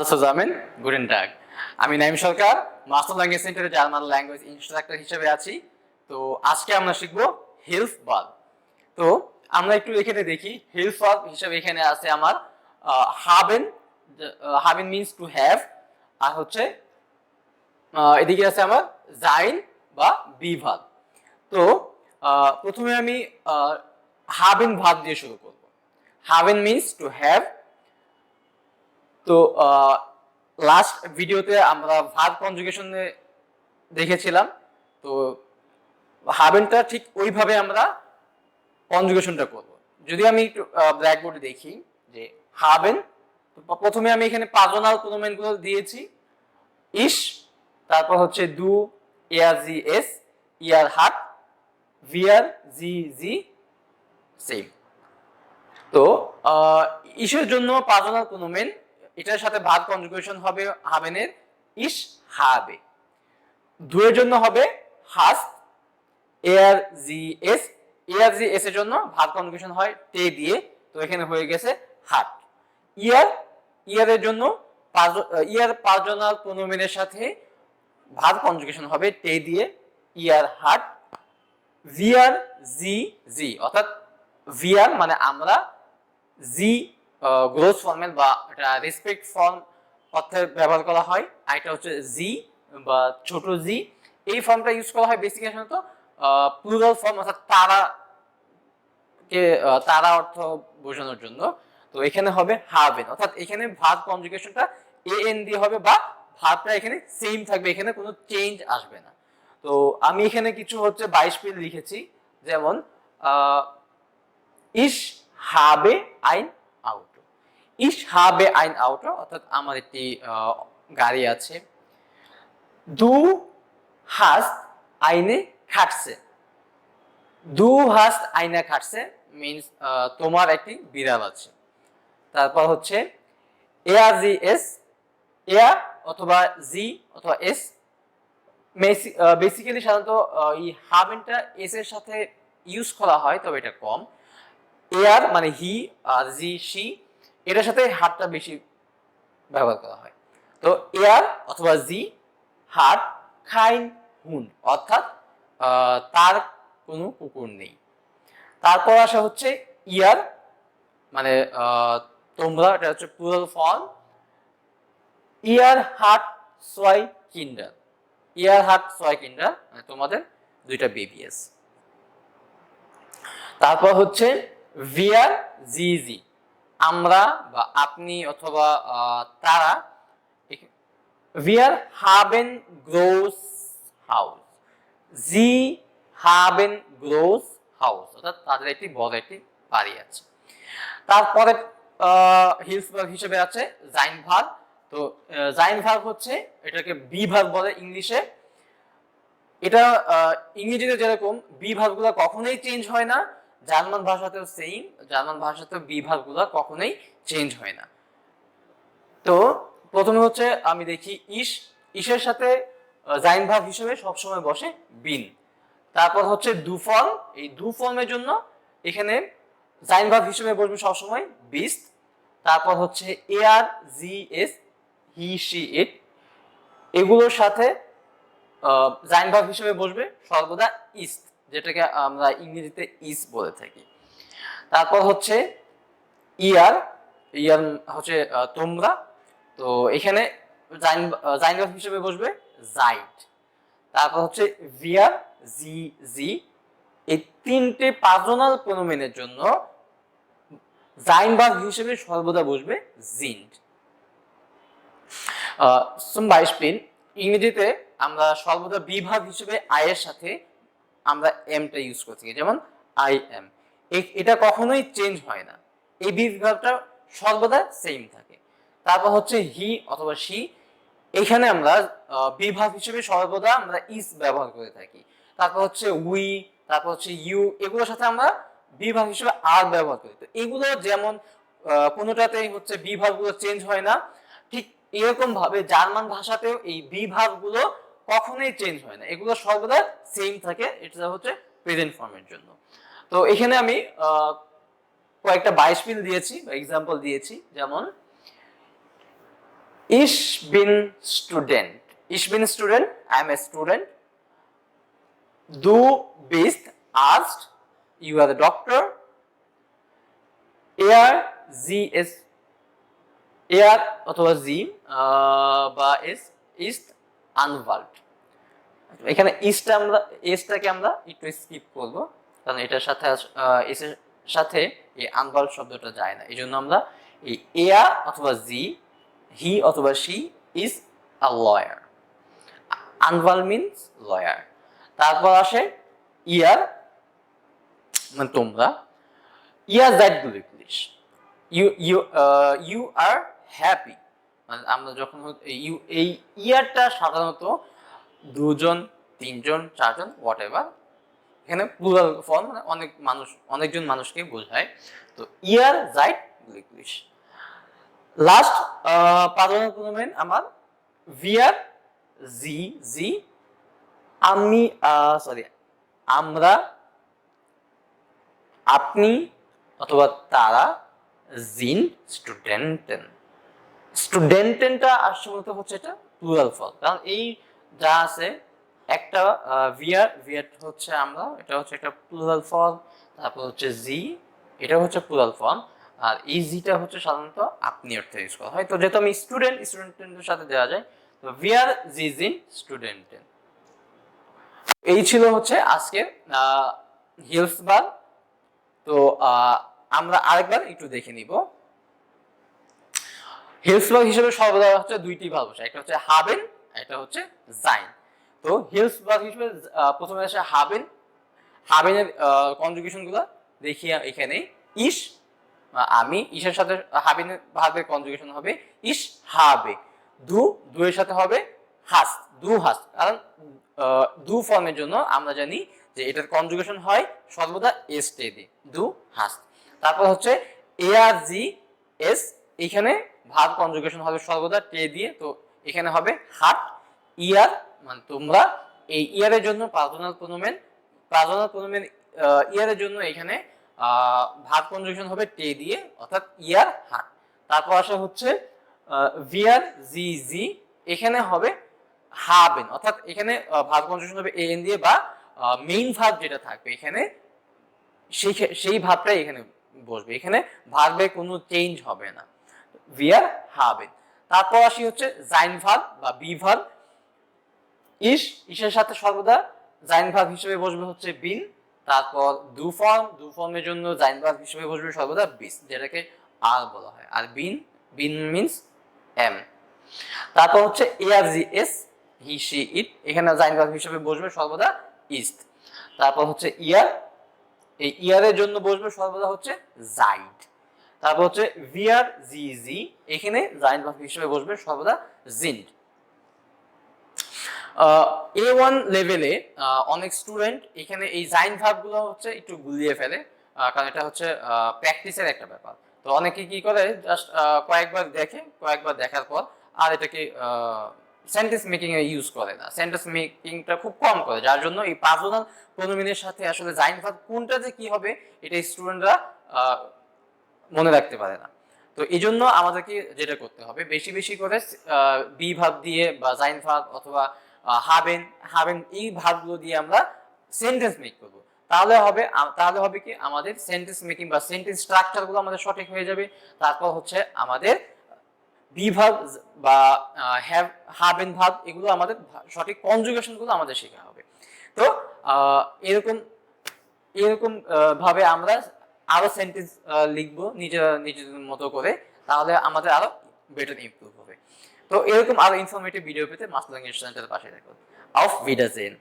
Hallo zusammen, guten Tag. আমি Naim Sarkar master language সেন্টারে German language instructor হিসেবে আছি। তো আজকে আমরা শিখব হেলথ বাল তো আমরা একটু এখানে দেখি হেলথ বাল হিসেবে এখানে আছে আমার হাবেন হাবেন মিনস টু হ্যাভ আর হচ্ছে এদিকে আছে আমার জাইন বা বি ভাগ তো প্রথমে আমি হাবেন ভাগ দিয়ে শুরু করব। হাবেন মিনস টু হ্যাভ তো লাস্ট ভিডিওতে আমরা ভার্ব কনজুগেশনে দেখেছিলাম। তো, হাবেনটা ঠিক ওইভাবে আমরা কনজুগেশনটা করব। যদি আমি একটু ব্ল্যাকবোর্ডে দেখি যে হাবেন প্রথমে আমি এখানে পাজনাল প্রোনোমেনগুলো দিয়েছি। ইস, তারপর হচ্ছে দু এয়ার জি, এস, ইয়ার হাট ভিয়ার, জি জি, সেম। তো ইসের জন্য পাজনাল প্রোনোমেন এটার সাথে ভাগ কনজুগেশন হবে হাবেনের ইস হাবে। দুয়ের জন্য হবে হাস এয়ার জি এস। এয়ার জি এস এর জন্য ভাগ কনজুগেশন হয় তে দিয়ে। তো এখানে হয়ে গেছে হাট। ইয়ার, ইয়ারের জন্য পাঁচ- ইয়ার পাঁচজনাল প্রোনোমেনের সাথে ভাগ কনজুগেশন হবে তে দিয়ে। ইয়ার, হাট ভিআর জি জি। অর্থাৎ ভিআর মানে আমরা, জি গ্রোথ ফর্মেল বা এটা রেসপেক্ট ফর্ম অর্থে ব্যবহার করা হয়। আর এটা হচ্ছে জি বা ছোট জি এই ফর্মটা ইউজ করা হয় বেসিক্যালি সাধারণত প্লুরাল ফর্ম অর্থাৎ তারা কে তারা অর্থ বোঝানোর জন্য। তো এখানে হবে হাবেন অর্থাৎ এখানে ভাগ কনজুগেশনটা এ এন দিয়ে হবে বা ভাবটা এখানে সেম থাকবে। এখানে কোনো চেঞ্জ আসবে না। তো আমি এখানে কিছু হচ্ছে বাইশ পিল লিখেছি। যেমন ইস হাবে আইন আউটো। ইস হাবে আইন আউটো, অর্থাৎ আমার একটি গাড়ি আছে। দু হাস্ট আইনে খাটছে। দু হাস্ট আইনে খাটছে মিনস তোমার একটি বিড়াল আছে। তারপর হচ্ছে এআর জি এস এয়া অথবা জি অথবা এস বেসিক্যালি সাধারণত এই হাবেনটা এস এর সাথে ইউজ করা হয়, তবে এটা কম। এয়ার মানে হি আর জি সি এটার সাথে হাতটা বেশি ব্যবহার করা হয়। তো এয়ার অথবা জি হাট খাইন, হুন, অর্থাৎ তার কোনো কুকুর নেই। তারপর আসা হচ্ছে ইয়ার মানে তোমরা, এটা হচ্ছে প্লুরাল ফর্ম ইয়ার হাট সোয়াই, কিন্ডার। ইয়ার হাট সোয়াই, কিন্ডার মানে তোমাদের দুইটা বেবি আছে। তারপর হচ্ছে ভিয়ার, জি জি। আমরা বা আপনি অথবা তারা ভিয়ার হাবেন গ্রোস হাউস জি হাবেন গ্রোস হাউস অর্থাৎ তাদের একটি বড় একটি বাড়ি আছে। তারপরে হিলস ভার্ব হিসেবে আছে জাইন ভার্ব তো জাইন ভার্ব হচ্ছে এটাকে বি ভার্ব বলে ইংলিশে। এটা ইংরেজিতে যেরকম বি ভার্বগুলো কখনোই চেঞ্জ হয় না। জার্মান ভাষাতেও সেম জার্মান ভাষাতেও বিভাগগুলো কখনোই চেঞ্জ হয় না। তো প্রথমে হচ্ছে আমি দেখি ইস ইসের সাথে জাইন ভার্ব হিসেবে সবসময় বসে বিন। তারপর হচ্ছে দু এই দু ফর্মের জন্য এখানে জাইন ভার্ব হিসেবে বসবে সবসময় বিস্ট তারপর হচ্ছে এ আর জি এস, হি সি ইট এগুলোর সাথে জাইন ভার্ব হিসেবে বসবে সর্বদা ইস্ট যেটাকে আমরা ইংরেজিতে ইস বলে থাকি। তারপর হচ্ছে ইয়ার ইয়ার হচ্ছে তোমরা। তো এখানে হিসেবে বসবে জাইট তারপর হচ্ছে ভিয়ার জি জি এই তিনটে পার্সোনাল প্রোনোমেনের জন্য জাইন ভার্ব হিসেবে সর্বদা বসবে বাইশপিন ইংরেজিতে আমরা সর্বদা বিভাগ হিসেবে আয়ের সাথে আমরা এমটা ইউজ করতে থাকি যেমন আই এম এটা কখনোই চেঞ্জ হয় না। এই বিভাগটা সর্বদা সেম থাকে। তারপর হচ্ছে হি অথবা সি এখানে আমরা বিভাগ হিসেবে সর্বদা আমরা ইস ব্যবহার করে থাকি। তারপর হচ্ছে উই তারপর হচ্ছে ইউ এগুলোর সাথে আমরা বিভাগ হিসেবে আর ব্যবহার করি। তো এগুলো যেমন কোনোটাতেই হচ্ছে বিভাগগুলো চেঞ্জ হয় না, ঠিক এরকম ভাবে জার্মান ভাষাতেও এই বিভাগগুলো কখনোই চেঞ্জ হয় না এগুলো সর্বদা সেম থাকে এটা হচ্ছে প্রেজেন্ট ফর্মের জন্য তো এখানে আমি কয়েকটা বাইশ মিল দিয়েছি বা এক্সাম্পল দিয়েছি যেমন Ich bin student Ich bin Student. I am a student. Du bist Arzt. You are the doctor. Er, sie ist er অথবা জি বা এস ইস্ট আনভাল্ট এখানে ইস্ট আমরা এসটাকে আমরা একটু স্কিপ করব, কারণ এটার সাথে এর সাথে এই আনভাল্ট শব্দটা যায় না। এই জন্য আমরা এই এয়া অথবা জি হি অথবা শি ইজ আ লয়ার আনভাল মিনস লয়ার তারপর আসে ইয়ার মানে তোমরা। ইয়ার দ্যাট bullish you you you are happy মানে আমরা যখন এই ইয়ারটা সাধারণত দুজন, তিনজন, চারজন হোয়াট এভার এখানে প্লুরাল ফর্ম মানে অনেক মানুষ, অনেকজন মানুষকে বোঝায়। তো ইয়ার জাইট গ্লিশ লাস্ট প্রোনোমেন আমার ভিয়ার জি জি, আমি সরি আমরা, আপনি অথবা তারা, জিন স্টুডেন্টেন স্টুডেন্টেনটা আসছে মূলত হচ্ছে এটা প্লুরাল ফল কারণ এই যা আছে, একটা ভিয়ার ভিয়ার হচ্ছে আমরা, এটা হচ্ছে একটা প্লুরাল ফল তারপর হচ্ছে জি এটা হচ্ছে প্লুরাল ফর্ম আর এই জিটা হচ্ছে সাধারণত আপনি অর্থে ইউজ করা। হয় তো যেহেতু আমি স্টুডেন্ট স্টুডেন্টের সাথে দেওয়া যায়, তো ভিয়ার জি জিন স্টুডেন্টেন এই ছিল হচ্ছে আজকের হিলস বার তো আমরা আরেকবার একটু দেখে নিব। হিলসবার্গ হিসেবে সর্বদা হচ্ছে দুইটি ভালোবাসা একটা হচ্ছে হাবেন, একটা হচ্ছে জাইন। তো হিলসবার্গ হিসেবে প্রথমে আসে হাবেন। হাবেনের কনজুগেশনগুলো দেখি এখানে। ইস আমি ইসের সাথে, হাবেনের ভাবের কনজুগেশন হবে ইস হাবে। দু, দুয়ের সাথে হবে হাস দু হাস কারণ দু ফর্মের জন্য আমরা জানি যে এটার কনজুগেশন হয় সর্বদা এস টে দু হাস তারপর হচ্ছে এ আর জি এস এখানে ভাব কনজুগেশন হবে সর্বদা টে দিয়ে, তো এখানে হবে হাট ইয়ার মানে তোমরা এই ইয়ারের জন্য পার্সোনাল প্রোনোমেন পার্সোনাল প্রোনোমেন ইয়ারের জন্য এখানে ভাব কনজুগেশন হবে টে দিয়ে, অর্থাৎ ইয়ার হাট তারপর আসা হচ্ছে ভিয়ার জি জি এখানে হবে হাবেন অর্থাৎ এখানে ভাব কনজুগেশন হবে এ এন দিয়ে বা মেইন ভাব যেটা থাকবে এখানে, সেই সেই ভাবটাই এখানে বসবে। এখানে ভার্বে কোনো চেঞ্জ হবে না। ভিয়ার হাবেন তারপর আসি হচ্ছে জাইন ভার্ব বা বি ভার্ব ইস, ইসের সাথে সর্বদা জাইন ভার্ব হিসেবে বসবে হচ্ছে বিন তারপর দু ফর্ম দু ফর্মের জন্য জাইন ভার্ব হিসেবে বসবে সর্বদা বিস যেটাকে আর বলা হয়। আর বিন বিন মিন্স এম তারপর হচ্ছে এ আর জি এস হি সি ইট এখানে জাইন ভার্ব হিসেবে বসবে সর্বদা ইস্ট তারপর হচ্ছে ইয়ার এই ইয়ারের জন্য বসবে সর্বদা হচ্ছে জাইড তারপর হচ্ছে ভিয়ার জি জি এখানে জাইন ভার্ব হিসেবে বসবে সর্বদা জিন্ট এ ওয়ান লেভেলে অনেক স্টুডেন্ট এখানে এই জাইন ভার্বগুলো হচ্ছে একটু গুলিয়ে ফেলে কারণ এটা হচ্ছে প্র্যাকটিসের একটা ব্যাপার। তো অনেকে কি করে জাস্ট কয়েকবার দেখে, কয়েকবার দেখার পর আর এটাকে সেন্টেন্স মেকিং এ ইউজ করে না। সেন্টেন্স মেকিংটা খুব কম করে, যার জন্য এই পার্সোনাল প্রোনোমিনের সাথে আসলে জাইন ভার্ব কোনটা যে কি হবে, এটা স্টুডেন্টরা মনে রাখতে পারে না। তো এই জন্য আমাদেরকে যেটা করতে হবে, বেশি বেশি করে বি ভাব দিয়ে বা জাইন ভাব অথবা হাবেন হাবেন এই ভাবগুলো দিয়ে আমরা সেন্টেন্স মেক করব। তাহলে হবে তাহলে হবে কি আমাদের সেন্টেন্স মেকিং বা সেন্টেন্স স্ট্রাকচারগুলো আমাদের সঠিক হয়ে যাবে। তারপর হচ্ছে আমাদের বিভাগ বা হ্যাভ, হাবেন ভাব এগুলো আমাদের সঠিক কনজুগেশনগুলো আমাদের শেখা হবে। তো এরকম এরকম ভাবে আমরা আরও সেন্টেন্স লিখব নিজের নিজেদের মতো করে, তাহলে আমাদের আরও বেটার ইমপ্রুভ হবে। তো এরকম আরও ইনফরমেটিভ ভিডিও পেতে মাস্টার চ্যানেলের পাশে থাকুন। অফ ভিডাজেন